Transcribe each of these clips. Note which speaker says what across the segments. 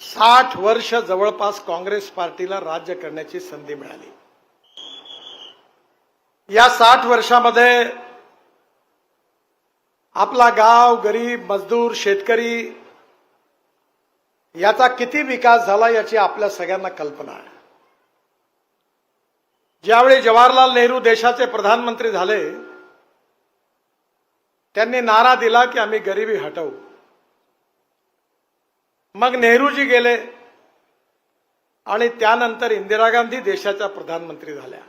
Speaker 1: साठ वर्ष जवळपास काँग्रेस पार्टीला राज्य करण्याची संधी मिळाली. या साठ वर्षामध्ये आपला गाव गरीब मजदूर शेतकरी याचा किती विकास झाला याची आपल्या सगळ्यांना कल्पना आहे. ज्यावेळी जवाहरलाल नेहरू देशाचे प्रधानमंत्री झाले त्यांनी नारा दिला की आम्ही गरिबी हटवू. मग नेहरूजी गेले आणि त्यानंतर इंदिरा गांधी देशाच्या प्रधानमंत्री झाल्या.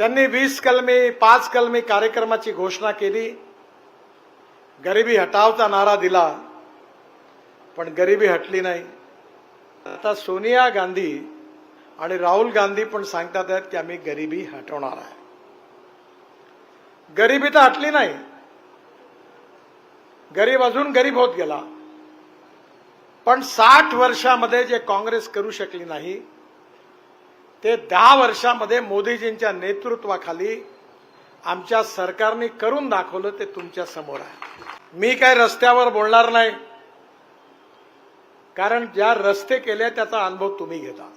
Speaker 1: त्यांनी वीस कलमी पाच कलमी कार्यक्रमाची घोषणा केली. गरिबी हटावचा नारा दिला पण गरिबी हटली नाही. आता सोनिया गांधी आणि राहुल गांधी पण सांगतात आहेत की आम्ही गरिबी हटवणार आहे. गरिबी तर हटली नाही. गरीब अजून गरीब होत गेला. पण साठ वर्षामध्ये जे काँग्रेस करू शकली नाही ते दहा वर्षामध्ये मोदीजींच्या नेतृत्वाखाली आमच्या सरकारने करून दाखवलं ते तुमच्यासमोर आहे. मी काय रस्त्यावर बोलणार नाही. कारण ज्या रस्ते केले त्याचा अनुभव तुम्ही घेता.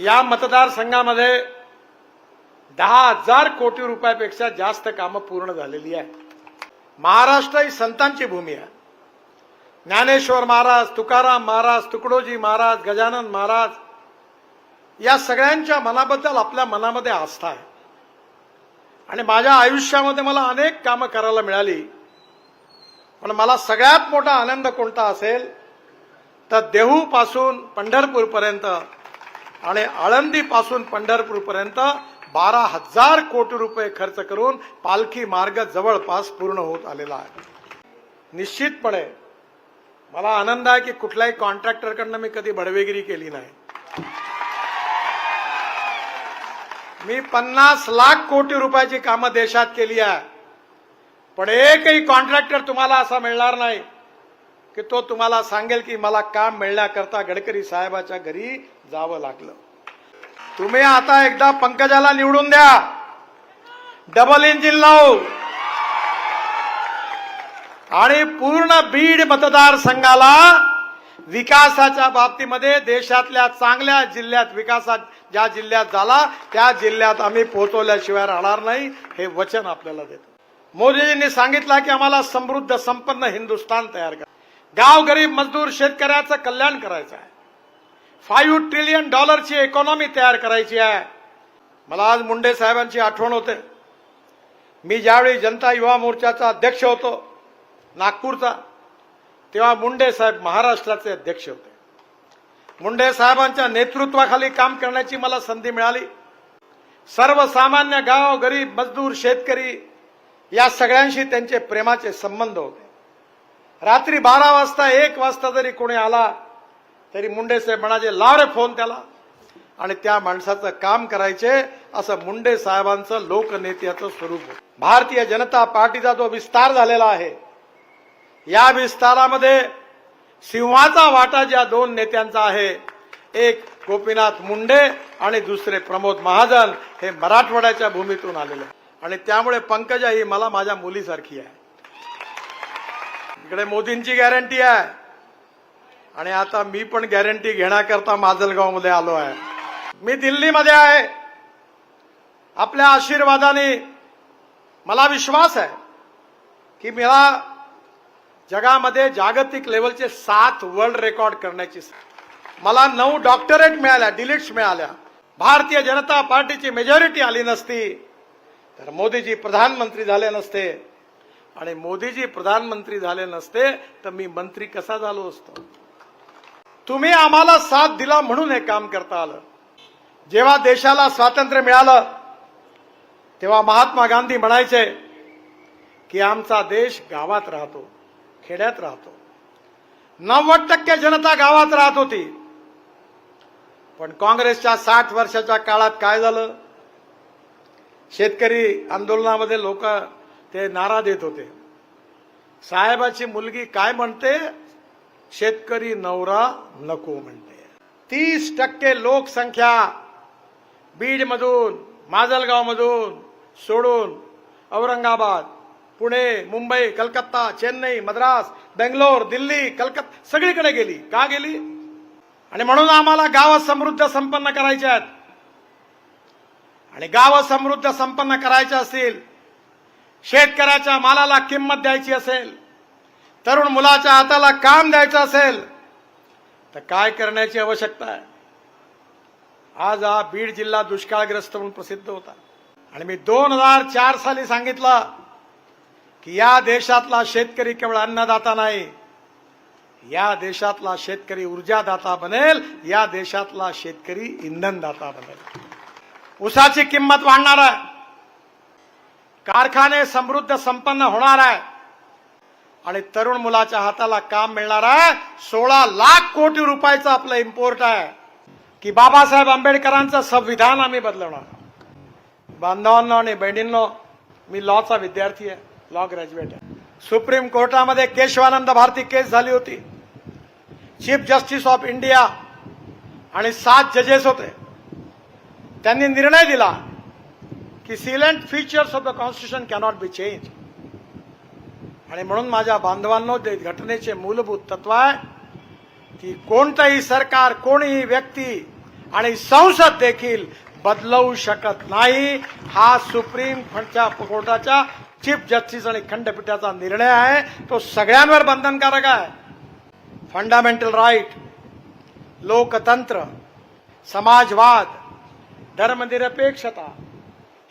Speaker 1: या मतदारसंघामध्ये दहा हजार कोटी रुपयापेक्षा जास्त कामं पूर्ण झालेली आहे महाराष्ट्र ही संतांची भूमी आहे. ज्ञानेश्वर महाराज तुकाराम महाराज तुकडोजी महाराज गजानन महाराज या सगळ्यांच्या मनाबद्दल आपल्या मनामध्ये आस्था आहे. आणि माझ्या आयुष्यामध्ये मला अनेक कामं करायला मिळाली. पण मला सगळ्यात मोठा आनंद कोणता असेल तर देहूपासून पंढरपूरपर्यंत आणि आळंदीपासून पंढरपूरपर्यंत बारा हजार कोटी रुपये खर्च करून पालखी मार्ग जवळपास पूर्ण होत आलेला आहे. निश्चितपणे मला आनंद आहे की कुठल्याही कॉन्ट्रॅक्टरकडनं मी कधी बडवेगिरी केली नाही. मी पन्नास लाख कोटी रुपयाची कामं देशात केली आहे. पण एकही कॉन्ट्रॅक्टर तुम्हाला असा मिळणार नाही की तो तुम्हाला सांगेल की मला काम मिळण्याकरता गडकरी साहेबाच्या घरी जावं लागलं. तुम्ही आता एकदा पंकजाला निवडून द्या. डबल इंजिन लावू. आणि पूर्ण बीड मतदारसंघाला विकासाच्या बाबतीमध्ये देशातल्या चांगल्या जिल्ह्यात विकासात ज्या जिल्ह्यात झाला त्या जिल्ह्यात आम्ही पोहोचवल्याशिवाय राहणार नाही हे वचन आपल्याला देतो. मोदीजींनी सांगितलं की आम्हाला समृद्ध संपन्न हिंदुस्थान तयार करा. गाव गरीब मजदूर शेतकऱ्याचं कल्याण करायचं आहे. फाईव्ह ट्रिलियन डॉलरची इकॉनॉमी तयार करायची आहे. मला आज मुंडे साहेबांची आठवण होते. मी ज्यावेळी जनता युवा मोर्चाचा अध्यक्ष होतो नागपूरचा. तेव्हा मुंडे साहेब महाराष्ट्राचे अध्यक्ष होते. मुंडे साहेबांच्या नेतृत्वाखाली काम करण्याची मला संधी मिळाली. सर्वसामान्य गाव गरीब मजदूर शेतकरी या सगळ्यांशी त्यांचे प्रेमाचे संबंध होते. रात्री बारा वाजता एक वाजता जरी कोणी आला तरी मुंडे साहेब म्हणाचे लाव रे फोन त्याला. आणि त्या माणसाचं काम करायचे असं मुंडे साहेबांचं लोकनेत्याचं स्वरूप भारतीय जनता पार्टीचा जो विस्तार झालेला आहे या विस्तारामध्ये सिंहाचा वाटा ज्या दोन नेत्यांचा आहे एक गोपीनाथ मुंडे आणि दुसरे प्रमोद महाजन हे मराठवाड्याच्या भूमीतून आलेले आणि त्यामुळे पंकजा ही मला माझ्या मुलीसारखी आहे. इकडे मोदींची गॅरंटी आहे. आणि आता मी पण गॅरंटी घेण्याकरता माजलगावमध्ये आलो आहे. मी दिल्लीमध्ये आहे. आपल्या आशीर्वादाने मला विश्वास आहे की मला जगामध्ये जागतिक लेवलचे सात वर्ल्ड रेकॉर्ड करण्याची मला नऊ डॉक्टरेट मिळाल्या डिलीट्स मिळाल्या. भारतीय जनता पार्टीची मेजॉरिटी आली नसती. तर मोदीजी प्रधानमंत्री झाले नसते. आणि मोदीजी प्रधानमंत्री झाले नसते तर मी मंत्री कसा झालो असतो? तुम्ही आम्हाला साथ दिला म्हणून हे काम करता आलं. जेव्हा देशाला स्वातंत्र्य मिळालं तेव्हा महात्मा गांधी म्हणायचे की आमचा देश गावात राहतो. खेड्यात राहतो. नव्वद टक्के जनता गावात राहत होती. पण काँग्रेसच्या साठ वर्षाच्या काळात काय झालं? शेतकरी आंदोलनामध्ये लोक ते नारा देत होते. साहेबाची मुलगी काय म्हणते? शेतकरी नवरा नको म्हणते. तीस टक्के लोकसंख्या बीडमधून माजलगावमधून सोडून औरंगाबाद पुणे मुंबई कलकत्ता चेन्नई मद्रास बेंगलोर दिल्ली कलकत्ता सगळीकडे गेली. का गेली? आणि म्हणून आम्हाला गाव समृद्ध संपन्न करायचे आहेत. आणि गाव समृद्ध संपन्न करायचे असतील शेतकऱ्याच्या मालाला किंमत द्यायची असेल तरुण मुलाच्या हाताला काम द्यायचं असेल तर काय करण्याची आवश्यकता आहे? आज हा बीड जिल्हा दुष्काळग्रस्त म्हणून प्रसिद्ध होता. आणि मी दोन हजार चार साली सांगितलं की या देशातला शेतकरी केवळ अन्नदाता नाही या देशातला शेतकरी ऊर्जादाता बनेल या देशातला शेतकरी इंधनदाता बनेल. उसाची किंमत वाढणार आहे. कारखाने समृद्ध संपन्न होणार आहे. आणि तरुण मुलाच्या हाताला काम मिळणार आहे. सोळा लाख कोटी रुपयाचं आपलं इम्पोर्ट आहे. की बाबासाहेब आंबेडकरांचं संविधान आम्ही बदलवणार. बांधवांनो आणि बहिणींनो मी लॉचा विद्यार्थी आहे. लॉ ग्रॅज्युएट आहे. सुप्रीम कोर्टामध्ये केशवानंद भारती केस झाली होती. चीफ जस्टिस ऑफ इंडिया आणि सात जजेस होते. त्यांनी निर्णय दिला की salient features of the constitution cannot be change. आणि म्हणून माझ्या बांधवांनो ते घटनेचे मूलभूत तत्व आहे की कोणतंही सरकार कोणीही व्यक्ती आणि संसद देखील बदलवू शकत नाही हा सुप्रीम कोर्टच्या कोर्टाच्या चीफ जस्टिस आणि खंडपीठाचा निर्णय आहे तो सगळ्यांवर बंधनकारक आहे. फंडामेंटल राईट लोकतंत्र समाजवाद धर्मनिरपेक्षता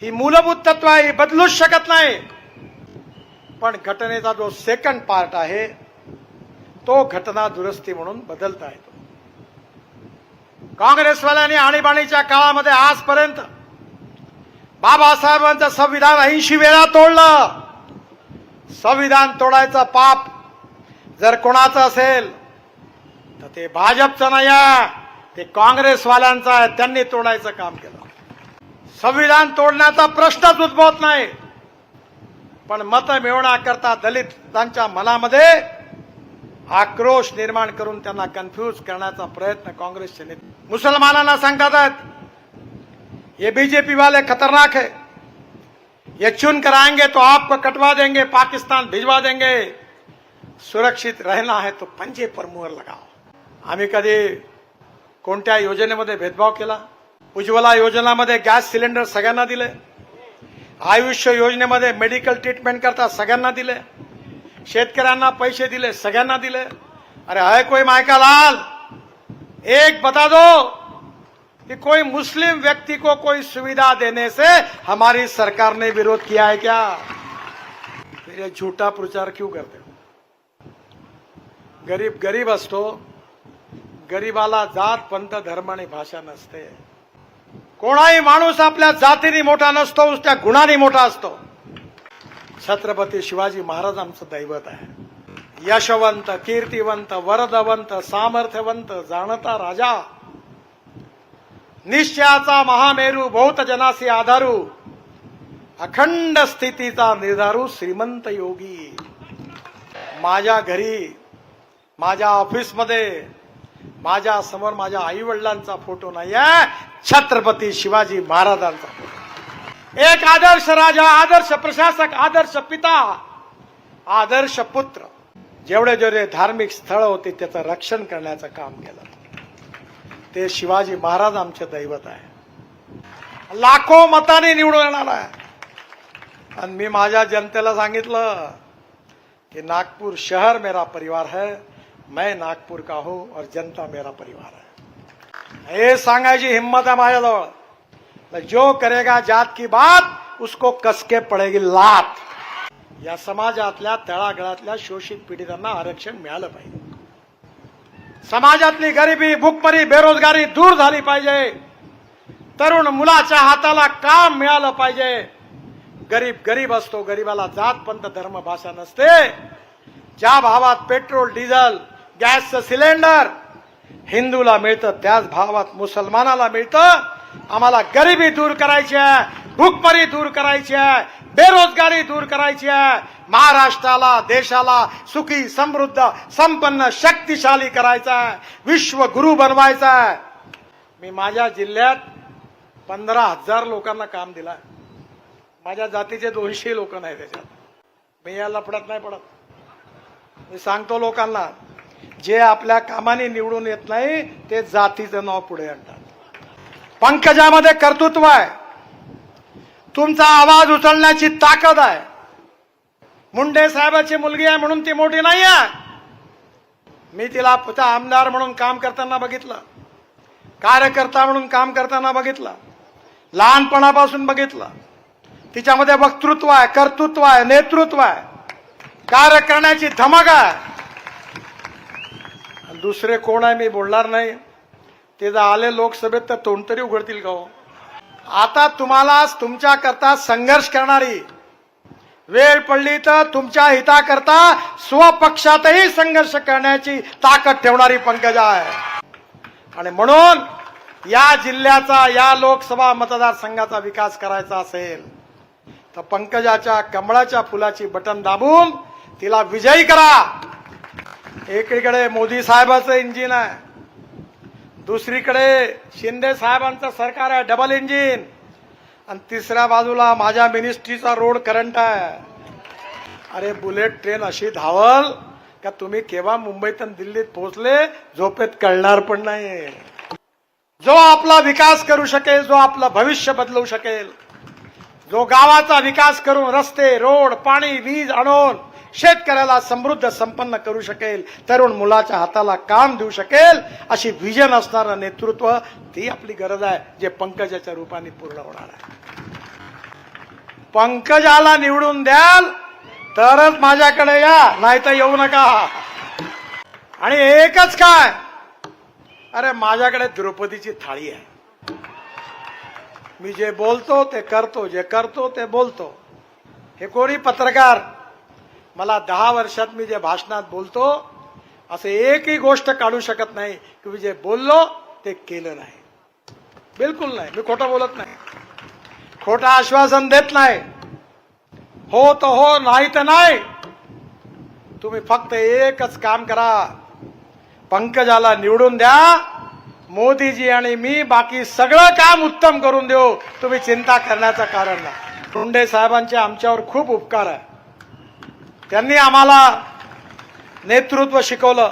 Speaker 1: ही मूलभूत तत्व आहे ही बदलूच शकत नाही. पण घटनेचा जो सेकंड पार्ट आहे तो घटना दुरुस्ती म्हणून बदलता येतो. काँग्रेसवाल्यांनी आणीबाणीच्या काळामध्ये आजपर्यंत बाबासाहेबांचं संविधान ऐंशी वेळा तोडलं. संविधान तोडायचं पाप जर कोणाचं असेल तर ते भाजपचं नाही आहे ते काँग्रेसवाल्यांचं आहे त्यांनी तोडायचं काम केलं. संविधान तोडण्याचा प्रश्नच उद्भवत नाही. पण मत मिळवण्याकरता दलितांच्या मनामध्ये आक्रोश निर्माण करून त्यांना कन्फ्यूज करण्याचा प्रयत्न काँग्रेसचे नेते मुसलमानांना सांगतात आहेत ये बीजेपी वाले खतरनाक है। ये चुन कराएंगे तो आपको कटवा देंगे पाकिस्तान भिजवा देंगे। सुरक्षित रहना है तो पंजे पर मुहर लगाओ। आम्ही कधी कोणत्या योजनेमध्ये भेदभाव केला? उज्ज्वला योजनामध्ये गॅस सिलेंडर सगळ्यांना दिले? आयुष्य योजनेमध्ये मेडिकल ट्रीटमेंट करता सगळ्यांना दिले? शेतकऱ्यांना पैसे दिले सगळ्यांना दिले? अरे है कोई मायका लाल! एक बता दो! कि कोई मुस्लिम व्यक्ति को कोई सुविधा देने से हमारी सरकार ने विरोध किया है क्या? फिर ये झूठा प्रचार क्यों करते हो? गरीब गरीब असतो गरीबाला जात पंथ धर्म आणि भाषा नसते. कोणाही माणूस आपल्या जातीने मोठा नसतो त्या गुणाने मोठा असतो. छत्रपती शिवाजी महाराज आमचं दैवत आहे. यशवंत कीर्तिवंत वरदवंत सामर्थ्यवंत जाणता राजा. निश्चयाचा महामेरू बहुत जनासी आधारू अखंड स्थितीचा निर्धारू श्रीमंत योगी. माझ्या घरी माझ्या ऑफिसमध्ये माझ्यासमोर माझ्या आई वडिलांचा फोटो नाही आहे छत्रपती शिवाजी महाराजांचा फोटो. एक आदर्श राजा आदर्श प्रशासक आदर्श पिता आदर्श पुत्र. जेवढे जेवढे धार्मिक स्थळ होते त्याचं रक्षण करण्याचं काम केलं. ते शिवाजी महाराज आमचे दैवत आहे. लाखो मताने निवडून येणार आहे. आणि मी माझ्या जनतेला सांगितलं कि नागपुर शहर मेरा परिवार है मैं नागपूर का हूं और जनता मेरा परिवार है. हे सांगायची हिम्मत आहे माझ्याजवळ. जो करेगा जात की बात उसको कसके पडेगी लात. या समाजातल्या तळागळातल्या शोषित पीडितांना आरक्षण मिळालं पाहिजे. समाजातली गरिबी भूकमरी बेरोजगारी दूर झाली पाहिजे. तरुण मुलाच्या हाताला काम मिळालं पाहिजे. गरीब गरीब असतो गरीबाला जात पंत धर्म भाषा नसते. ज्या भावात पेट्रोल डिझेल गॅसचं सिलेंडर हिंदूला मिळतं त्याच भावात मुसलमानाला मिळतं. आम्हाला गरिबी दूर करायची आहे भूकमरी दूर करायची आहे बेरोजगारी दूर करायची आहे. महाराष्ट्राला देशाला सुखी समृद्ध संपन्न शक्तिशाली करायचा आहे. विश्वगुरु बनवायचा आहे. मी माझ्या जिल्ह्यात पंधरा हजार लोकांना काम दिलं माझ्या जातीचे दोनशे लोक नाही त्याच्यात. मी या लफड्यात नाही पडत. मी सांगतो लोकांना जे आपल्या कामाने निवडून येत नाही ते जातीचं नाव पुढे आणतात. पंकजामध्ये कर्तृत्व आहे. तुमचा आवाज उचलण्याची ताकद आहे. मुंडे साहेबाची मुलगी आहे म्हणून ती मोठी नाही आहे मी तिला पुता आमदार म्हणून काम करताना बघितलं. कार्यकर्ता म्हणून काम करताना बघितलं. लहानपणापासून बघितलं. तिच्यामध्ये वक्तृत्व आहे कर्तृत्व आहे नेतृत्व आहे. कार्य करण्याची धमक आहे. दुसरे कोण आहे मी बोलणार नाही. ते जर आले लोकसभेत तर तोंड तरी उघडतील का हो? आता तुम्हाला तुमच्याकरता संघर्ष करणारी वेळ पडली तर तुमच्या हिताकरता स्वपक्षातही संघर्ष करण्याची ताकद ठेवणारी पंकजा आहे. आणि म्हणून या जिल्ह्याचा या लोकसभा मतदारसंघाचा विकास करायचा असेल तर पंकजाच्या कमळाच्या फुलाची बटन दाबून तिला विजयी करा. एकीकडे मोदी साहेबाचं इंजिन आहे दुसरीकडे शिंदे साहेबांचं सरकार आहे डबल इंजिन आणि तिसऱ्या बाजूला माझ्या मिनिस्ट्रीचा रोड करंट आहे. अरे बुलेट ट्रेन अशी धावल का तुम्ही केव्हा मुंबईत आणि दिल्लीत पोहोचले झोपेत कळणार पण नाही. जो आपला विकास करू शकेल जो आपलं भविष्य बदलवू शकेल जो गावाचा विकास करून रस्ते रोड पाणी वीज आणून शेतकऱ्याला समृद्ध संपन्न करू शकेल तरुण मुलाच्या हाताला काम देऊ शकेल अशी विजन असणारं नेतृत्व ती आपली गरज आहे जे पंकजाच्या रूपाने पूर्ण होणार आहे. पंकजाला निवडून द्याल तरच माझ्याकडे या नाही तर येऊ नका. आणि एकच काय? अरे माझ्याकडे द्रौपदीची थाळी आहे. मी जे बोलतो ते करतो जे करतो ते बोलतो. हे कोणी पत्रकार? मला दहा वर्षात मी जे भाषणात बोलतो असं एकही गोष्ट काढू शकत नाही की मी जे बोललो ते केलं नाही. बिलकुल नाही. मी खोटं बोलत नाही. खोटं आश्वासन देत नाही. हो तर हो नाही तर नाही. तुम्ही फक्त एकच काम करा. पंकजाला निवडून द्या. मोदीजी आणि मी बाकी सगळं काम उत्तम करून देऊ. तुम्ही चिंता करण्याचं कारण नाही. मुंडे साहेबांचे आमच्यावर खूप उपकार आहे. त्यांनी आम्हाला नेतृत्व शिकवलं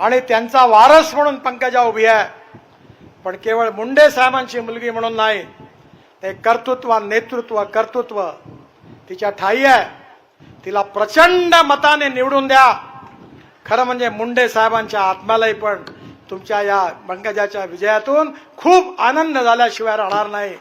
Speaker 1: आणि त्यांचा वारस म्हणून पंकजा उभी आहे. पण केवळ मुंडे साहेबांची मुलगी म्हणून नाही ते कर्तृत्व नेतृत्व कर्तृत्व तिच्या ठाई आहे. तिला प्रचंड मताने निवडून द्या. खरं म्हणजे मुंडे साहेबांच्या आत्म्यालाही पण तुमच्या या पंकजाच्या विजयातून खूप आनंद झाल्याशिवाय राहणार नाही.